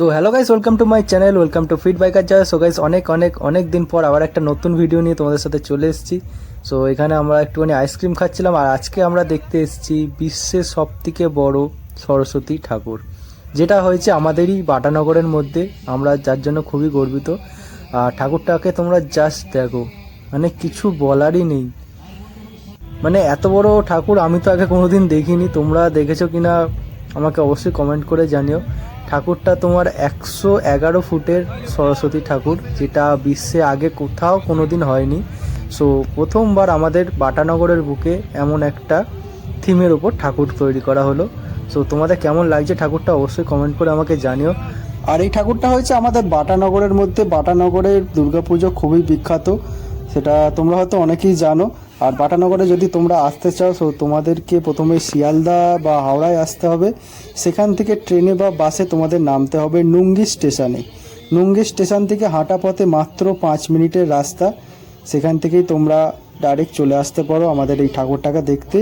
তো hello guys welcome to my channel welcome to fit biker Joy so guys অনেক অনেক অনেক দিন পর আবার একটা নতুন ভিডিও নিয়ে তোমাদের সাথে চলে এসেছি। সো এখানে আমরা একটুখানি আইসক্রিম খাচ্ছিলাম আর আজকে আমরা দেখতে এসেছি বিশ্বের সব থেকে বড় সরস্বতী ঠাকুর। যেটা হয়েছে আমাদেরই বাটানগরের মধ্যে, আমরা যার জন্য খুবই গর্বিত। আর ঠাকুরটাকে তোমরা জাস্ট দেখো মানে কিছু বলারই নেই। মানে এত বড় ঠাকুর আমি তো আগে কোনোদিন দেখিনি, তোমরা দেখেছ কিনা আমাকে অবশ্যই কমেন্ট করে জানিও। ঠাকুরটা তোমার একশো এগারো ফুটের সরস্বতী ঠাকুর, যেটা বিশ্বে আগে কোথাও কোনো দিন হয়নি। সো প্রথমবার আমাদের বাটানগরের বুকে এমন একটা থিমের ওপর ঠাকুর তৈরি করা হলো। সো তোমাদের কেমন লাগছে ঠাকুরটা অবশ্যই কমেন্ট করে আমাকে জানিও। আর এই ঠাকুরটা হয়েছে আমাদের বাটানগরের মধ্যে। বাটানগরের দুর্গাপুজো খুবই বিখ্যাত, সেটা তোমরা হয়তো অনেকেই জানো। আর বাটানগরে যদি তোমরা আসতে চাও তো তোমাদেরকে প্রথমে শিয়ালদা বা হাওড়ায় আসতে হবে। সেখান থেকে ট্রেনে বা বাসে তোমাদের নামতে হবে নুঙ্গি স্টেশনে। নুঙ্গি স্টেশন থেকে হাঁটা পথে মাত্র পাঁচ মিনিটের রাস্তা। সেখান থেকেই তোমরা ডাইরেক্ট চলে আসতে পারো আমাদের এই ঠাকুরটাকে দেখতে।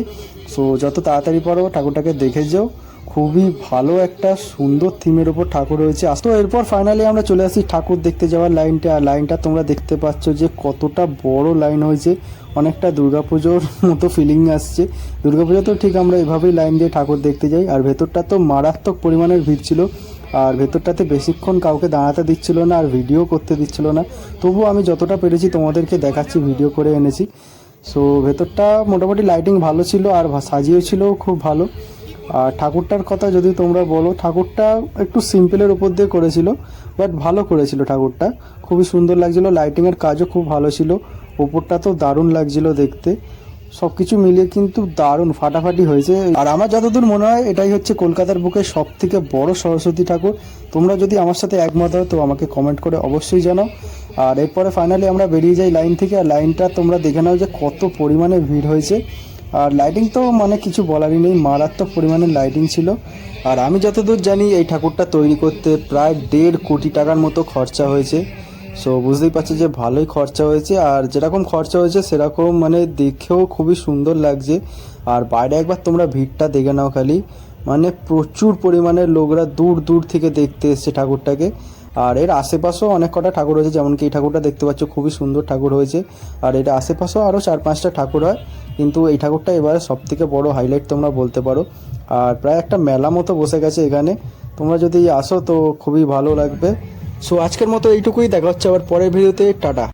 সো যত তাড়াতাড়ি পারো ঠাকুরটাকে দেখে যাও। খুবই ভালো একটা সুন্দর থিমের ওপর ঠাকুর রয়েছে। তো এরপর ফাইনালি আমরা চলে আসি ঠাকুর দেখতে যাওয়ার লাইনটা আর লাইনটা তোমরা দেখতে পাচ্ছ যে কতটা বড় লাইন হয়েছে। অনেকটা দুর্গাপুজোর মতো ফিলিং আসছে। দুর্গাপুজো তো ঠিক আমরা এভাবেই লাইন দিয়ে ঠাকুর দেখতে যাই। আর ভেতরটা তো মারাত্মক পরিমাণের ভিড় ছিল। আর ভেতরটাতে বেশিক্ষণ কাউকে দাঁড়াতে দিচ্ছিল না আর ভিডিও করতে দিচ্ছিল না। তবুও আমি যতটা পেরেছি তোমাদেরকে দেখাচ্ছি ভিডিও করে এনেছি। সো ভেতরটা মোটামুটি লাইটিং ভালো ছিল আর সাজিয়েও ছিল খুব ভালো। আর ঠাকুরটার কথা যদি তোমরা বলো, ঠাকুরটা একটু সিম্পলের উপর দিয়ে করেছিল বাট ভালো করেছিল ঠাকুরটা। খুবই সুন্দর লাগছিল লাইটিংয়ের কাজও খুব ভালো ছিল ওপরটা তো দারুণ লাগছিল দেখতে। সব কিছু মিলিয়ে কিন্তু দারুণ ফাটাফাটি হয়েছে। আর আমার যতদূর মনে হয়, এটাই হচ্ছে কলকাতার বুকে সব থেকে বড় সরস্বতী ঠাকুর। তোমরা যদি আমার সাথে একমত হয় তো আমাকে কমেন্ট করে অবশ্যই জানাও। আর এরপরে ফাইনালি আমরা বেরিয়ে যাই লাইন থেকে, আর লাইনটা তোমরা দেখে নাও যে কত পরিমাণে ভিড় হয়েছে। আর লাইটিং তো মানে কিছু বলারই নেই, মারাত্মক পরিমাণে লাইটিং ছিল। আর আমি যতদূর জানি, এই ঠাকুরটা তৈরি করতে প্রায় দেড় কোটি টাকার মতো খরচা হয়েছে। সো বুঝতেই পারছ যে ভালোই খরচা হয়েছে। আর যেরকম খরচা হয়েছে, সেরকম মানে দেখেও খুবই সুন্দর লাগছে। আর বাইরে একবার তোমরা ভিড়টা দেখে নাও খালি। মানে প্রচুর পরিমাণে লোকরা দূর দূর থেকে দেখতে এসছে ঠাকুরটাকে। আর এর আশেপাশেও অনেক কটা ঠাকুর হয়েছে যেমন কি এই ঠাকুরটা দেখতে পাচ্ছ খুবই সুন্দর ঠাকুর হয়েছে। আর এর আশেপাশেও আরও চার পাঁচটা ঠাকুর হয়, কিন্তু এই ঠাকুরটা এবারে সব থেকে বড় হাইলাইট তোমরা বলতে পারো। আর প্রায় একটা মেলা মতো বসে গেছে এখানে। তোমরা যদি আসো তো খুবই ভালো লাগবে। সো আজকের মতো এইটুকুই, দেখা হচ্ছে আবার পরের ভিডিওতে টাটা।